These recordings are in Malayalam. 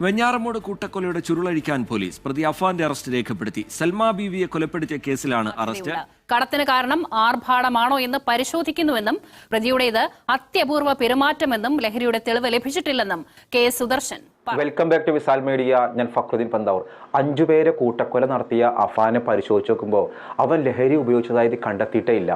വെഞ്ഞാറമൂട് കൂട്ടക്കൊലയുടെ ചുരുളഴിക്കാൻ പോലീസ് പ്രതി അഫാന്റെ അറസ്റ്റ് രേഖപ്പെടുത്തി. സൽമാ ബീവിയെ കൊലപ്പെടുത്തിയ കേസിലാണ് അറസ്റ്റ്. കടത്തിന് കാരണം ആർഭാടമാണോ എന്ന് പരിശോധിക്കുന്നുവെന്നും പ്രതിയുടേത് അത്യപൂർവ പെരുമാറ്റമെന്നും ലഹരിയുടെ തെളിവ് ലഭിച്ചിട്ടില്ലെന്നും K Sudarshan welcome back to Visal media ഞാൻ ഫക്രുദ്ദീൻ പന്താവൂർ. അഞ്ചു പേരെ കൂട്ടക്കൊല നടത്തിയ അഫാനെ പരിശോധിച്ച് നോക്കുമ്പോൾ അവൻ ലഹരി ഉപയോഗിച്ചതായിട്ട് കണ്ടെത്തിയിട്ടേ ഇല്ല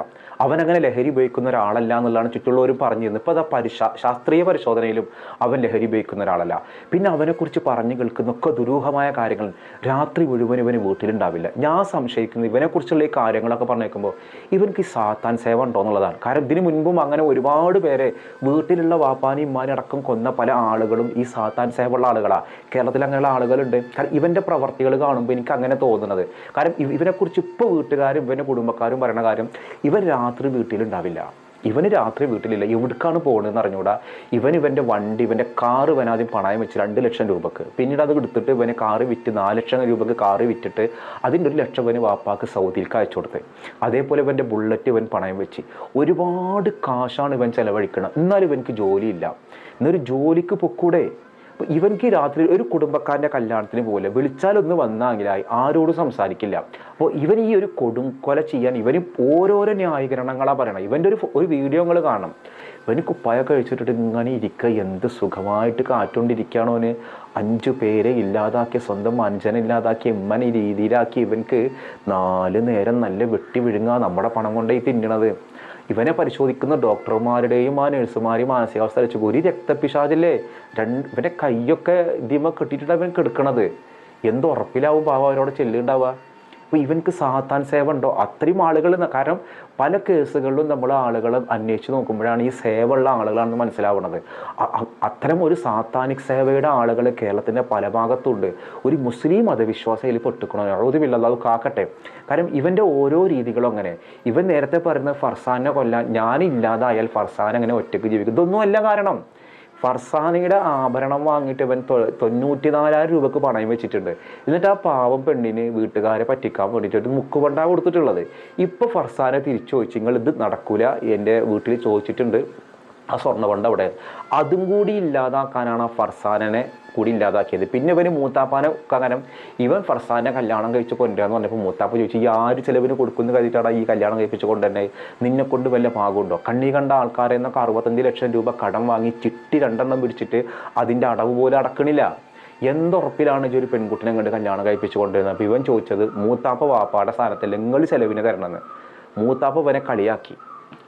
അവൻ അങ്ങനെ ലഹരി ഉപയോഗിക്കുന്ന ഒരാളല്ല എന്നുള്ളതാണ് ചുറ്റുള്ളവരും പറഞ്ഞിരുന്നത്. ഇപ്പോൾ അതാ പരിശ ശാസ്ത്രീയ പരിശോധനയിലും അവൻ ലഹരി ഉപയോഗിക്കുന്ന ഒരാളല്ല. പിന്നെ അവനെക്കുറിച്ച് പറഞ്ഞു കേൾക്കുന്ന ഒക്കെ ദുരൂഹമായ കാര്യങ്ങൾ രാത്രി മുഴുവൻ ഇവന് വീട്ടിലുണ്ടാവില്ല. ഞാൻ സംശയിക്കുന്നത് ഇവനെക്കുറിച്ചുള്ള ഈ കാര്യങ്ങളൊക്കെ പറഞ്ഞേക്കുമ്പോൾ ഇവർക്ക് ഈ സാത്താൻ സേവ ഉണ്ടോ എന്നുള്ളതാണ് കാരണം ഇതിനു മുൻപും അങ്ങനെ ഒരുപാട് പേരെ വീട്ടിലുള്ള വാപ്പാനും ഇമ്മാനും അടക്കം കൊന്ന പല ആളുകളും ഈ സാത്താൻ സേവ ഉള്ള ആളുകളാണ് കേരളത്തിൽ അങ്ങനെയുള്ള ആളുകളുണ്ട്. കാരണം ഇവന്റെ പ്രവർത്തികൾ കാണുമ്പോൾ എനിക്ക് അങ്ങനെ തോന്നുന്നത്. കാരണം ഇവ- ഇവനെക്കുറിച്ച് ഇപ്പോൾ വീട്ടുകാരും ഇവന്റെ കുടുംബക്കാരും പറയുന്ന കാര്യം ഇവൻ രാത്രി വീട്ടിലുണ്ടാവില്ല. ഇവന് രാത്രി വീട്ടിലില്ല. എവിടേക്കാണ് പോകണതെന്ന് അറിഞ്ഞുകൂടാ ഇവൻ ഇവന്റെ വണ്ടി ഇവന്റെ കാറ് ഇവൻ ആദ്യം പണയം വെച്ച് രണ്ട് ലക്ഷം രൂപക്ക്. പിന്നീട് അത് എടുത്തിട്ട് ഇവന് കാറ് വിറ്റ് നാല് ലക്ഷം രൂപക്ക് കാറ് വിറ്റിട്ട് അതിന്റെ ഒരു ലക്ഷം ഇവന് വാപ്പാക്ക് സൗദിയിലേക്ക് അയച്ചു കൊടുത്ത്. അതേപോലെ ഇവന്റെ ബുള്ളറ്റ് ഇവൻ പണയം വെച്ച്. ഒരുപാട് കാശാണ് ഇവൻ ചിലവഴിക്കണം. എന്നാലും ഇവനക്ക് ജോലിയില്ല. എന്നൊരു ജോലിക്ക് പൊക്കൂടെ. അപ്പൊ ഇവൻക്ക് രാത്രി ഒരു കുടുംബക്കാരന്റെ കല്യാണത്തിന് പോലെ വിളിച്ചാലൊന്ന് വന്നാങ്കിലായി ആരോടും സംസാരിക്കില്ല. അപ്പോൾ ഇവൻ ഈ ഒരു കൊടും കൊല ചെയ്യാൻ ഇവന് ഓരോരോ ന്യായീകരണങ്ങളാണ് പറയണം ഇവന്റെ ഒരു ഒരു വീഡിയോ നിങ്ങൾ കാണണം. ഇവന് കുപ്പായ കഴിച്ചിട്ടിട്ട് ഇങ്ങനെ ഇരിക്കുക എന്ത് സുഖമായിട്ട് കാറ്റുകൊണ്ടിരിക്കുകയാണോ അവന് അഞ്ചു പേരെ ഇല്ലാതാക്കിയ സ്വന്തം മനുഷ്യനെ ഇല്ലാതാക്കിയ ഇമ്മനെ രീതിയിലാക്കി ഇവൻക്ക് നാല് നേരം നല്ല വെട്ടി വിഴുങ്ങുക നമ്മുടെ പണം കൊണ്ടേ തിന്നണത്. ഇവനെ പരിശോധിക്കുന്ന ഡോക്ടർമാരുടെയും ആ നഴ്സുമാരെയും മാനസികാവസ്ഥ വെച്ച് ഒരു രക്തപിശാചില്ലേ? രണ്ട് ഇവന്റെ കൈയൊക്കെ ഇതിമ കെട്ടിയിട്ടാണ് ഇവൻ കിടക്കണത് എന്തുറപ്പിലാവും പാവ അവരോട് ചെല്ലുണ്ടാവുക? അപ്പോൾ ഇവനക്ക് സാത്താൻ സേവ ഉണ്ടോ അത്രയും ആളുകൾ കാരണം പല കേസുകളിലും നമ്മൾ ആളുകൾ അന്വേഷിച്ച് നോക്കുമ്പോഴാണ് ഈ സേവയുള്ള ആളുകളാണെന്ന് മനസ്സിലാവുന്നത്. അത്തരം ഒരു സാത്താനിക് സേവയുടെ ആളുകൾ കേരളത്തിന്റെ പല ഭാഗത്തുണ്ട്. ഒരു മുസ്ലിം മതവിശ്വാസയിൽ പെട്ടുക്കണോ? അത് കാക്കട്ടെ. കാരണം ഇവന്റെ ഓരോ രീതികളും അങ്ങനെ. ഇവൻ നേരത്തെ പറയുന്ന ഫർസാനെ കൊല്ലാൻ ഞാനില്ലാതായാൽ ഫർസാൻ അങ്ങനെ ഒറ്റയ്ക്ക് ജീവിക്കും. ഇതൊന്നും അല്ല കാരണം. ഫർസാനയുടെ ആഭരണം വാങ്ങിയിട്ട് ഇവൻ തൊണ്ണൂറ്റി നാലായിരം രൂപക്ക് പണയം വെച്ചിട്ടുണ്ട്. എന്നിട്ട് ആ പാവം പെണ്ണിന് വീട്ടുകാരെ പറ്റിക്കാൻ വേണ്ടിയിട്ട് മുക്കുപണ്ടാ കൊടുത്തിട്ടുള്ളത്. ഇപ്പൊ ഫർസാനെ തിരിച്ചു ചോദിച്ചു നിങ്ങൾ ഇത് നടക്കൂല? എന്റെ വീട്ടിൽ ചോദിച്ചിട്ടുണ്ട്. ആ സ്വർണ അവിടെ. അതും കൂടി ഇല്ലാതാക്കാനാണ് ആ ഫർസാനെ കൂടി ഇല്ലാതാക്കിയത്. പിന്നെ ഇവന് മൂത്താപ്പാനെ കാരണം ഇവൻ ഫർസാനെ കല്യാണം കഴിച്ച് കൊണ്ടുവരാന്ന് പറഞ്ഞപ്പോൾ മൂത്താപ്പ ചോദിച്ചു ഈ ആര് ചിലവിന് കൊടുക്കുന്ന കരുതിയിട്ടാണ് ഈ കല്യാണം കഴിപ്പിച്ച് കൊണ്ടുതന്നെ നിന്നെ കൊണ്ട് വല്ല ഭാഗമുണ്ടോ? കണ്ണി കണ്ട ആൾക്കാരെ നിന്നൊക്കെ അറുപത്തഞ്ച് ലക്ഷം രൂപ കടം വാങ്ങി ചിട്ടി രണ്ടെണ്ണം പിടിച്ചിട്ട് അതിന്റെ അടവ് പോലും അടക്കണില്ല. എന്തുറപ്പിലാണ് ഈ ഒരു പെൺകുട്ടിനെ കണ്ട് കല്യാണം കഴിപ്പിച്ച് കൊണ്ടുവരുന്നത്? അപ്പോൾ ഇവൻ ചോദിച്ചത് മൂത്താപ്പ വാപ്പാടെ സ്ഥാനത്തല്ല നിങ്ങൾ ചെലവിന് തരണമെന്ന് മൂത്താപ്പ ഇവനെ കളിയാക്കി.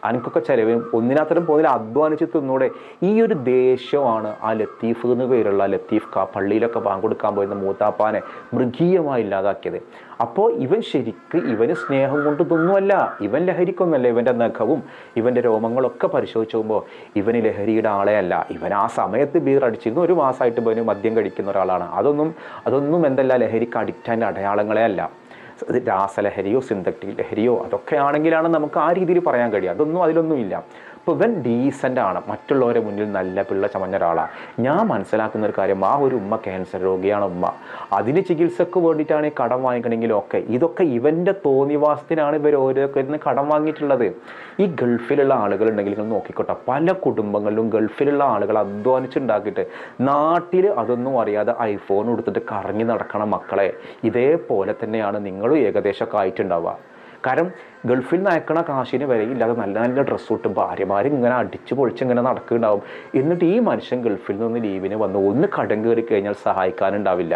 അനക്കൊക്കെ ചെലവിനും ഒന്നിനത്തരം പോകുന്നില്ല അധ്വാനിച്ച് തിന്നൂടെ. ഈ ഒരു ദേഷ്യമാണ് ആ ലത്തീഫ് എന്ന് പേരുള്ള ലത്തീഫ് ക പള്ളിയിലൊക്കെ പങ്കെടുക്കാൻ പോയിരുന്ന മൂത്താപ്പാനെ മൃഗീയമായി ഇല്ലാതാക്കിയത്. അപ്പോൾ ഇവൻ ശരിക്ക് ഇവന് സ്നേഹം കൊണ്ട് തിന്നുമല്ല ഇവൻ ലഹരിക്കൊന്നല്ല. ഇവന്റെ നഖവും ഇവന്റെ രോമങ്ങളൊക്കെ പരിശോധിച്ച് നോക്കുമ്പോൾ ഇവന് ലഹരിയുടെ ആളെയല്ല. ഇവൻ ആ സമയത്ത് ബീർ അടിച്ചിരുന്നു ഒരു മാസമായിട്ട് ഇവന് മദ്യം കഴിക്കുന്ന ഒരാളാണ്. അതൊന്നും അതൊന്നും എന്തല്ല ലഹരിക്ക് അഡിക്റ്റാന്റെ അടയാളങ്ങളെ അല്ല. രാസലഹരിയോ സിന്തറ്റിക് ലഹരിയോ അതൊക്കെ ആണെങ്കിലാണ് നമുക്ക് ആ രീതിയിൽ പറയാൻ കഴിയുക. അതൊന്നും അതിലൊന്നുമില്ല. അപ്പോൾ ഇവൻ ഡീസന്റ് ആണ്. മറ്റുള്ളവരെ മുന്നിൽ നല്ല പിള്ള ചമഞ്ഞ ഒരാളാണ് ഞാൻ മനസ്സിലാക്കുന്ന ഒരു കാര്യം ആ ഒരു ഉമ്മ ക്യാൻസർ രോഗിയാണ് ഉമ്മ. അതിന് ചികിത്സക്ക് വേണ്ടിയിട്ടാണ് ഈ കടം വാങ്ങിക്കണമെങ്കിലും ഒക്കെ. ഇതൊക്കെ ഇവന്റെ തോന്നിവാസത്തിനാണ് ഇവർ ഓരോരുത്തരുന്ന് കടം വാങ്ങിയിട്ടുള്ളത്. ഈ ഗൾഫിലുള്ള ആളുകളുണ്ടെങ്കിൽ നിങ്ങൾ നോക്കിക്കോട്ടെ. പല കുടുംബങ്ങളിലും ഗൾഫിലുള്ള ആളുകൾ അധ്വാനിച്ചുണ്ടാക്കിയിട്ട് നാട്ടിൽ അതൊന്നും അറിയാതെ ഐഫോൺ എടുത്തിട്ട് കറങ്ങി നടക്കണ മക്കളെ. ഇതേപോലെ തന്നെയാണ് നിങ്ങളും ഏകദേശമൊക്കെ ആയിട്ടുണ്ടാവുക. കാരണം ഗൾഫിൽ നിന്ന് അയക്കണ കാശിന് ഇല്ലാതെ നല്ല നല്ല ഡ്രസ്സ് ഇട്ട് ഭാര്യമാർ ഇങ്ങനെ അടിച്ച് പൊളിച്ച് ഇങ്ങനെ നടക്കുന്നുണ്ടാവും. എന്നിട്ട് ഈ മനുഷ്യൻ ഗൾഫിൽ നിന്ന് ലീവിന് വന്ന് ഒന്ന് കടം കയറി കഴിഞ്ഞാൽ സഹായിക്കാനുണ്ടാവില്ല.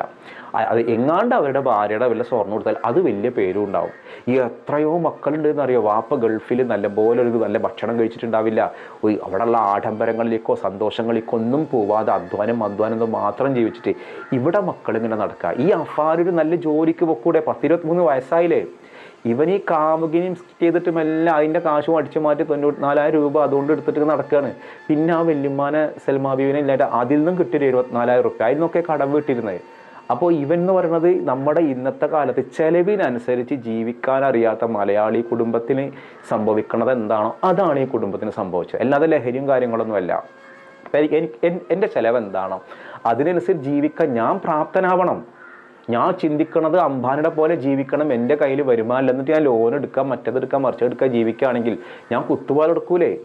അത് എങ്ങാണ്ട് അവരുടെ ഭാര്യയുടെ വല്ല സ്വർണം കൊടുത്താൽ അത് വലിയ പേരും ഉണ്ടാവും. ഈ എത്രയോ മക്കളുണ്ട് എന്നറിയോ വാപ്പ ഗൾഫിൽ നല്ലപോലെ ഒരു നല്ല ഭക്ഷണം കഴിച്ചിട്ടുണ്ടാവില്ല. അവിടെയുള്ള ആഡംബരങ്ങളിലേക്കോ സന്തോഷങ്ങളിലേക്കോ ഒന്നും പോവാതെ അധ്വാനം അധ്വാനം എന്ന് മാത്രം ജീവിച്ചിട്ട് ഇവിടെ മക്കൾ ഇങ്ങനെ നടക്കുക. ഈ അഫാരൊരു നല്ല ജോലിക്ക് പൊക്കൂടെ പത്തിരുപത്തി മൂന്ന് വയസ്സായില്ലേ? ഇവൻ ഈ കാമുകിനെയും ചെയ്തിട്ടും എല്ലാം അതിന്റെ കാശും അടിച്ചു മാറ്റി തൊണ്ണൂറ്റി നാലായിരം രൂപ അതുകൊണ്ട് എടുത്തിട്ട് നടക്കുകയാണ് പിന്നെ ആ വല്യമ്മാനെ സൽമാബീവിനെ ഇല്ലാണ്ട് അതിൽ നിന്നും കിട്ടിയൊരു ഇരുപത്തിനാലായിരം റുപ്യ. അതിൽ നിന്നൊക്കെ കടം വീട്ടിരുന്നത്. അപ്പോൾ ഇവൻ എന്ന് പറയുന്നത് നമ്മുടെ ഇന്നത്തെ കാലത്ത് ചെലവിനനുസരിച്ച് ജീവിക്കാൻ അറിയാത്ത മലയാളി കുടുംബത്തിന് സംഭവിക്കുന്നത് എന്താണോ അതാണ് ഈ കുടുംബത്തിന് സംഭവിച്ചത്. അല്ലാതെ ലഹരിയും കാര്യങ്ങളൊന്നുമല്ല എനിക്ക് എനിക്ക് എൻ- എന്റെ ചെലവ് എന്താണോ അതിനനുസരിച്ച് ജീവിക്കാൻ ഞാൻ പ്രാപ്തനാവണം. ഞാൻ ചിന്തിക്കണത് അംബാനിയുടെ പോലെ ജീവിക്കണം എന്റെ കയ്യിൽ വരുമാനം എന്നിട്ട് ഞാൻ ലോൺ എടുക്കാം മറ്റേതെടുക്കാം മറിച്ചെടുക്കാം ജീവിക്കുകയാണെങ്കിൽ ഞാൻ കുത്തുപാലെടുക്കൂലേ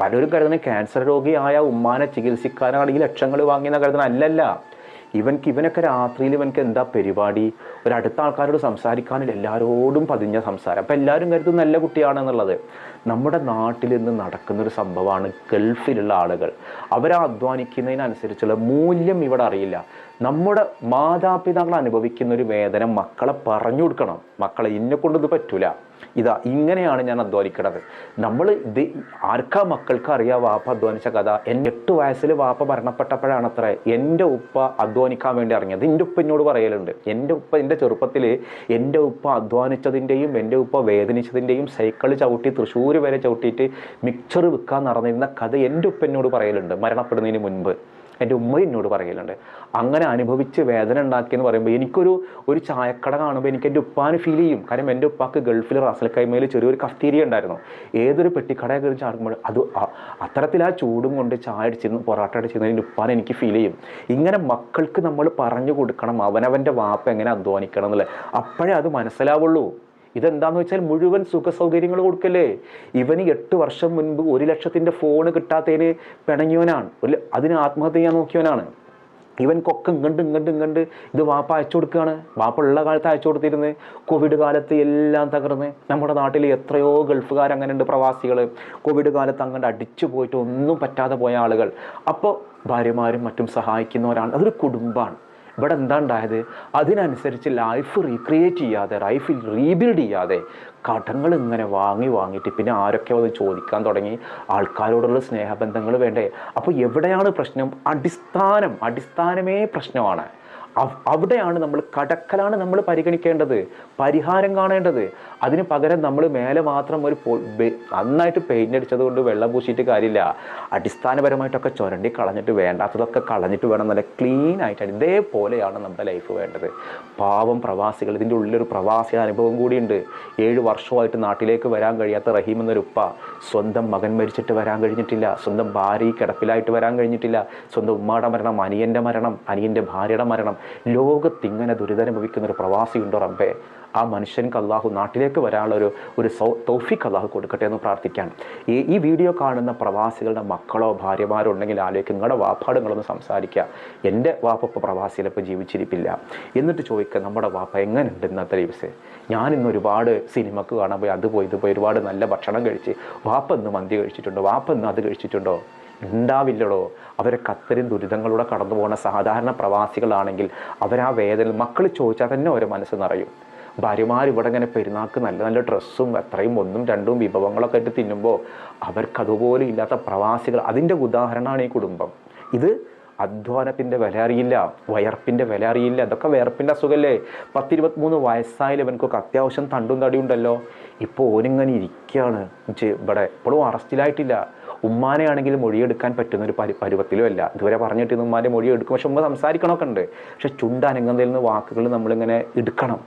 പലരും കരുതുന്ന ക്യാൻസർ രോഗിയായ ഉമ്മാനെ ചികിത്സിക്കാനാണെങ്കിൽ ലക്ഷങ്ങൾ വാങ്ങിയെന്ന കരുതുന്ന അല്ലല്ല. ഇവൻക്ക് ഇവനൊക്കെ രാത്രിയിൽ ഇവൻക്ക് എന്താ പരിപാടി? ഒരു അടുത്ത ആൾക്കാരോട് സംസാരിക്കാനില്ല. എല്ലാവരോടും പതിഞ്ഞ സംസാരം. അപ്പം എല്ലാവരും കരുതും നല്ല കുട്ടിയാണെന്നുള്ളത്. നമ്മുടെ നാട്ടിൽ ഇന്ന് നടക്കുന്നൊരു സംഭവമാണ് ഗൾഫിലുള്ള ആളുകൾ. അവരാ അധ്വാനിക്കുന്നതിനനുസരിച്ചുള്ള മൂല്യം ഇവിടെ അറിയില്ല. നമ്മുടെ മാതാപിതാക്കൾ അനുഭവിക്കുന്ന ഒരു വേദന മക്കളെ പറഞ്ഞു കൊടുക്കണം. മക്കളെ ഇന്നെ കൊണ്ടത് പറ്റൂല. ഇതാ ഇങ്ങനെയാണ് ഞാൻ അധ്വാനിക്കണത്. നമ്മൾ ഇത് ആർക്കാ മക്കൾക്ക് അറിയാം വാപ്പ അധ്വാനിച്ച കഥ? എന്റെ എട്ട് വയസ്സിൽ വാപ്പ മരണപ്പെട്ടപ്പോഴാണ് അത്ര എന്റെ ഉപ്പ അധ്വാനിക്കാൻ വേണ്ടി ഇറങ്ങിയത്. എന്റെ ഉപ്പ എന്നോട് പറയലുണ്ട്. എന്റെ ഉപ്പ എന്റെ ചെറുപ്പത്തിൽ എന്റെ ഉപ്പ അധ്വാനിച്ചതിന്റെയും എന്റെ ഉപ്പ വേദനിച്ചതിന്റെയും സൈക്കിൾ ചവിട്ടി തൃശ്ശൂർ വരെ ചവിട്ടിയിട്ട് മിക്സർ വിൽക്കാൻ നടന്നിരുന്ന കഥ എന്റെ ഉപ്പ എന്നോട് പറയലുണ്ട് മരണപ്പെടുന്നതിന് മുൻപ്. എന്റെ ഉമ്മ എന്നോട് പറയലുണ്ട്. അങ്ങനെ അനുഭവിച്ച് വേദന ഉണ്ടാക്കിയെന്ന് പറയുമ്പോൾ എനിക്കൊരു ഒരു ചായക്കട കാണുമ്പോൾ എനിക്ക് എന്റെ ഉപ്പാന് ഫീൽ ചെയ്യും. കാരണം എന്റെ ഉപ്പാക്ക് ഗൾഫിൽ റാസൽ കൈമയിൽ ചെറിയൊരു കഫ്തീരിയ ഉണ്ടായിരുന്നു. ഏതൊരു പെട്ടിക്കടയെ കയറി ചാടുമ്പോൾ അത് അത്തരത്തിൽ ആ ചൂടും കൊണ്ട് ചായ അടിച്ചിരുന്നു പൊറാട്ട അടിച്ചിരുന്നു എന്റെ ഉപ്പാനെ എനിക്ക് ഫീൽ ചെയ്യും. ഇങ്ങനെ മക്കൾക്ക് നമ്മൾ പറഞ്ഞു കൊടുക്കണം അവനവന്റെ വാപ്പ എങ്ങനെ അധ്വാനിക്കണം എന്നുള്ളത്. അപ്പോഴേ അത് മനസ്സിലാവുള്ളൂ. ഇതെന്താന്ന് വെച്ചാൽ മുഴുവൻ സുഖ സൗകര്യങ്ങൾ കൊടുക്കല്ലേ? ഇവന് എട്ട് വർഷം മുൻപ് ഒരു ലക്ഷത്തിന്റെ ഫോണ് കിട്ടാത്തതിന് പിണങ്ങിയവനാണ് ഒരു അതിന് ആത്മഹത്യ ചെയ്യാൻ നോക്കിയവനാണ്. ഇവൻക്കൊക്കെ ഇങ്ങണ്ട് ഇങ്ങണ്ട് ഇങ്ങണ്ട് ഇത് വാപ്പ അയച്ചു കൊടുക്കുകയാണ്. വാപ്പ ഉള്ള കാലത്ത് അയച്ചു കൊടുത്തിരുന്നത് കോവിഡ് കാലത്ത് എല്ലാം തകർന്ന്. നമ്മുടെ നാട്ടിൽ എത്രയോ ഗൾഫുകാർ അങ്ങനെയുണ്ട് പ്രവാസികൾ കോവിഡ് കാലത്ത് അങ്ങനെ അടിച്ചു പോയിട്ട് ഒന്നും പറ്റാതെ പോയ ആളുകൾ. അപ്പോൾ ഭാര്യമാരും മറ്റും സഹായിക്കുന്നവരാണ്. അതൊരു കുടുംബമാണ്. ഇവിടെ എന്താ ഉണ്ടായത് അതിനനുസരിച്ച് ലൈഫ് റീക്രിയേറ്റ് ചെയ്യാതെ ലൈഫ് റീബിൽഡ് ചെയ്യാതെ കടങ്ങൾ ഇങ്ങനെ വാങ്ങി വാങ്ങിയിട്ട് പിന്നെ ആരൊക്കെ അത് ചോദിക്കാൻ തുടങ്ങി. ആൾക്കാരോടുള്ള സ്നേഹബന്ധങ്ങൾ വേണ്ടേ? അപ്പോൾ എവിടെയാണ് പ്രശ്നം? അടിസ്ഥാനം അടിസ്ഥാനമേ പ്രശ്നമാണ്. അവിടെയാണ് നമ്മൾ കടക്കലാണ് നമ്മൾ പരിഗണിക്കേണ്ടത് പരിഹാരം കാണേണ്ടത്. അതിന് പകരം നമ്മൾ മേലെ മാത്രം ഒരു നന്നായിട്ട് പെയിന്റ് അടിച്ചത് കൊണ്ട് വെള്ളം പൂശിയിട്ട് കാര്യമില്ല. അടിസ്ഥാനപരമായിട്ടൊക്കെ ചുരണ്ടി കളഞ്ഞിട്ട് വേണ്ടാത്തതൊക്കെ കളഞ്ഞിട്ട് വേണം നല്ല ക്ലീൻ ആയിട്ട്. ഇതേപോലെയാണ് നമ്മുടെ ലൈഫ് വേണ്ടത്. പാവം പ്രവാസികൾ ഇതിന്റെ ഉള്ളിലൊരു പ്രവാസി അനുഭവം കൂടിയുണ്ട്. ഏഴ് വർഷമായിട്ട് നാട്ടിലേക്ക് വരാൻ കഴിയാത്ത റഹീം എന്നൊരു ഉപ്പ സ്വന്തം മകൻ മരിച്ചിട്ട് വരാൻ കഴിഞ്ഞിട്ടില്ല. സ്വന്തം ഭാര്യ കിടപ്പിലായിട്ട് വരാൻ കഴിഞ്ഞിട്ടില്ല. സ്വന്തം ഉമ്മയുടെ മരണം അനിയന്റെ മരണം അനിയന്റെ ഭാര്യയുടെ മരണം. ലോകത്ത് ഇങ്ങനെ ദുരിതമനുഭവിക്കുന്ന ഒരു പ്രവാസി ഉണ്ടോ റബ്ബേ? ആ മനുഷ്യൻക്ക് അള്ളാഹു നാട്ടിലേക്ക് വരാനുള്ള ഒരു ഒരു സൗ അള്ളാഹു കൊടുക്കട്ടെ എന്ന് പ്രാർത്ഥിക്കാൻ ഈ ഈ വീഡിയോ കാണുന്ന പ്രവാസികളുടെ മക്കളോ ഭാര്യമാരോ ഉണ്ടെങ്കിൽ ആലോചിക്കും നിങ്ങളുടെ വാപ്പാട് നിങ്ങളൊന്ന് സംസാരിക്കുക. എന്റെ വാപ്പ പ്രവാസിയിലിപ്പോൾ ജീവിച്ചിരിപ്പില്ല. എന്നിട്ട് ചോദിക്കുക നമ്മുടെ വാപ്പ എങ്ങനെയുണ്ട് ഇന്നത്തെ ദിവസം? ഇന്ന് ഒരുപാട് സിനിമക്ക് കാണാൻ പോയി അത് പോയി ഇത് പോയി ഒരുപാട് നല്ല ഭക്ഷണം കഴിച്ച്. വാപ്പ ഇന്ന് മന്തി കഴിച്ചിട്ടുണ്ടോ? വാപ്പ ഇന്ന് അത് കഴിച്ചിട്ടുണ്ടോ? ഉണ്ടാവില്ലടോ? അവരൊക്കെ അത്രയും ദുരിതങ്ങളിലൂടെ കടന്നു പോകുന്ന സാധാരണ പ്രവാസികളാണെങ്കിൽ അവരാ വേദന മക്കൾ ചോദിച്ചാൽ തന്നെ അവരെ മനസ്സ് നിറയും. ഭാര്യമാർ ഇവിടെ ഇങ്ങനെ പെരുന്നാൾക്ക് നല്ല നല്ല ഡ്രസ്സും അത്രയും ഒന്നും രണ്ടും വിഭവങ്ങളൊക്കെ ആയിട്ട് തിന്നുമ്പോൾ അവർക്ക് അതുപോലെ ഇല്ലാത്ത പ്രവാസികൾ. അതിന്റെ ഉദാഹരണമാണ് ഈ കുടുംബം. ഇത് അധ്വാനത്തിന്റെ വില അറിയില്ല വയർപ്പിന്റെ വില അറിയില്ല അതൊക്കെ വയർപ്പിന്റെ അസുഖമല്ലേ പത്തിരുപത്തിമൂന്ന് വയസ്സായാലും ഇവനക്കൊക്കെ അത്യാവശ്യം തണ്ടും തടിയുണ്ടല്ലോ ഇപ്പോൾ ഓനിങ്ങനെ ഇരിക്കുകയാണ്. ഇവിടെ ഇപ്പോഴും അറസ്റ്റിലായിട്ടില്ല ഉമ്മാനെയാണെങ്കിൽ മൊഴിയെടുക്കാൻ പറ്റുന്ന ഒരു പരി പരുവത്തിലും അല്ല. ഇതുവരെ പറഞ്ഞിട്ട് ഉമ്മാന്റെ മൊഴി എടുക്കും പക്ഷെ ഉമ്മ സംസാരിക്കണമൊക്കെ ഉണ്ട്. പക്ഷെ ചുണ്ട അനങ്ങുന്നതിൽ നിന്ന് വാക്കുകൾ നമ്മളിങ്ങനെ എടുക്കണം.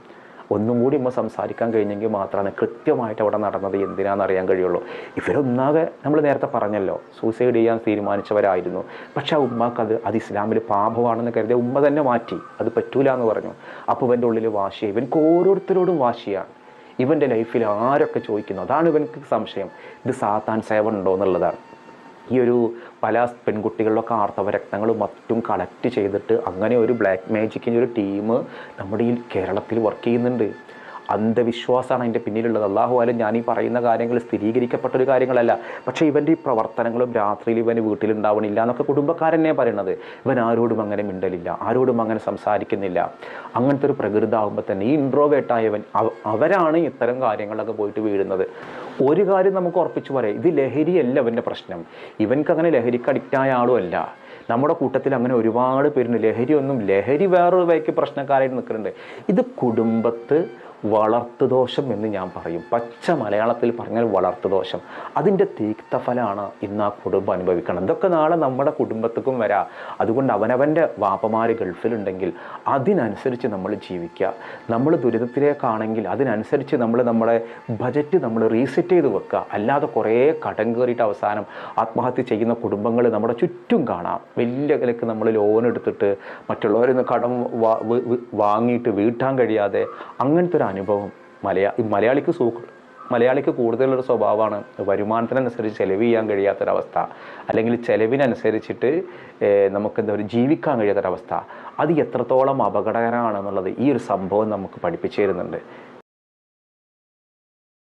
ഒന്നും കൂടി ഉമ്മ സംസാരിക്കാൻ കഴിഞ്ഞെങ്കിൽ മാത്രമാണ് കൃത്യമായിട്ട് അവിടെ നടന്നത് എന്തിനാണെന്ന് അറിയാൻ കഴിയുള്ളൂ. ഇവരൊന്നാകെ നമ്മൾ നേരത്തെ പറഞ്ഞല്ലോ സൂസൈഡ് ചെയ്യാൻ തീരുമാനിച്ചവരായിരുന്നു. പക്ഷെ ആ ഉമ്മക്കത് അത് അത് ഇസ്ലാമിൽ പാപമാണെന്ന് കരുതിയ ഉമ്മ തന്നെ മാറ്റി. അത് പറ്റൂല എന്ന് പറഞ്ഞു. അപ്പോൾ ഇവന്റെ ഉള്ളിൽ വാശിയ ഇവൻക്ക് ഓരോരുത്തരോടും വാശിയാണ്. ഇവന്റെ ലൈഫിൽ ആരൊക്കെ ചോദിക്കുന്നു? അതാണ് ഇവനക്ക് സംശയം. ഇത് സാത്താൻ സേവനുണ്ടോ എന്നുള്ളതാണ്. ഈ ഒരു പല പെൺകുട്ടികളിലൊക്കെ ആർത്തവ രക്തങ്ങളും മറ്റും കളക്ട് ചെയ്തിട്ട് അങ്ങനെ ഒരു ബ്ലാക്ക് മാജിക്കിന്റെ ഒരു ടീം നമ്മുടെ ഈ കേരളത്തിൽ വർക്ക് ചെയ്യുന്നുണ്ട്. അന്ധവിശ്വാസമാണ് അതിന്റെ പിന്നിലുള്ളത്. അള്ളാഹു ആലും ഞാൻ ഈ പറയുന്ന കാര്യങ്ങൾ സ്ഥിരീകരിക്കപ്പെട്ട ഒരു കാര്യങ്ങളല്ല. പക്ഷേ ഇവന്റെ ഈ പ്രവർത്തനങ്ങളും രാത്രിയിൽ ഇവന് വീട്ടിലുണ്ടാവണില്ല എന്നൊക്കെ കുടുംബക്കാരനെ പറയുന്നത് ഇവൻ ആരോടും അങ്ങനെ മിണ്ടലില്ല ആരോടും അങ്ങനെ സംസാരിക്കുന്നില്ല. അങ്ങനത്തെ ഒരു പ്രകൃതാകുമ്പോൾ തന്നെ ഈ ഇൻട്രോവേട്ടായവൻ അവ- അവരാണ് ഇത്തരം കാര്യങ്ങളൊക്കെ പോയിട്ട് വീഴുന്നത്. ഒരു കാര്യം നമുക്ക് ഉറപ്പിച്ചു പറയാം ഇത് ലഹരിയല്ല അവന്റെ പ്രശ്നം. ഇവൻക്ക് അങ്ങനെ ലഹരിക്ക് അഡിക്റ്റായ ആളും അല്ല. നമ്മുടെ കൂട്ടത്തിൽ അങ്ങനെ ഒരുപാട് പേരുണ്ട്. ലഹരിയൊന്നും ലഹരി വേറൊരു വഴിക്ക് പ്രശ്നക്കാരായിട്ട് നിൽക്കുന്നുണ്ട്. ഇത് കുടുംബത്ത് വളർത്തുദോഷം എന്ന് ഞാൻ പറയും. പച്ച മലയാളത്തിൽ പറഞ്ഞാൽ വളർത്തു ദോഷം അതിന്റെ തീക്തഫലമാണ് ഇന്ന് ആ കുടുംബം അനുഭവിക്കണം. ഇതൊക്കെ നാളെ നമ്മുടെ കുടുംബത്തേക്കും വരാം. അതുകൊണ്ട് അവനവന്റെ വാപ്പമാർ ഗൾഫിലുണ്ടെങ്കിൽ അതിനനുസരിച്ച് നമ്മൾ ജീവിക്കുക. നമ്മൾ ദുരിതത്തിലേക്കാണെങ്കിൽ അതിനനുസരിച്ച് നമ്മൾ നമ്മുടെ ബജറ്റ് നമ്മൾ റീസെറ്റ് ചെയ്ത് വെക്കുക. അല്ലാതെ കുറേ കടം കയറിയിട്ട് അവസാനം ആത്മഹത്യ ചെയ്യുന്ന കുടുംബങ്ങൾ നമ്മുടെ ചുറ്റും കാണാം. വലിയ വിലക്ക് നമ്മൾ ലോൺ എടുത്തിട്ട് മറ്റുള്ളവരിൽ നിന്ന് കടം വാങ്ങിയിട്ട് വീട്ടാൻ കഴിയാതെ അങ്ങനത്തെ ഒരു അനുഭവം. മലയാ മലയാളിക്ക് സൂ മലയാളിക്ക് കൂടുതലൊരു സ്വഭാവമാണ് വരുമാനത്തിനനുസരിച്ച് ചെലവ് ചെയ്യാൻ കഴിയാത്തൊരവസ്ഥ. അല്ലെങ്കിൽ ചിലവിനനുസരിച്ചിട്ട് നമുക്ക് എന്താ പറയുക ജീവിക്കാൻ കഴിയാത്തൊരവസ്ഥ. അത് എത്രത്തോളം അപകടകരമാണെന്നുള്ളത് ഈ ഒരു സംഭവം നമുക്ക് പഠിപ്പിച്ചു തരുന്നുണ്ട്.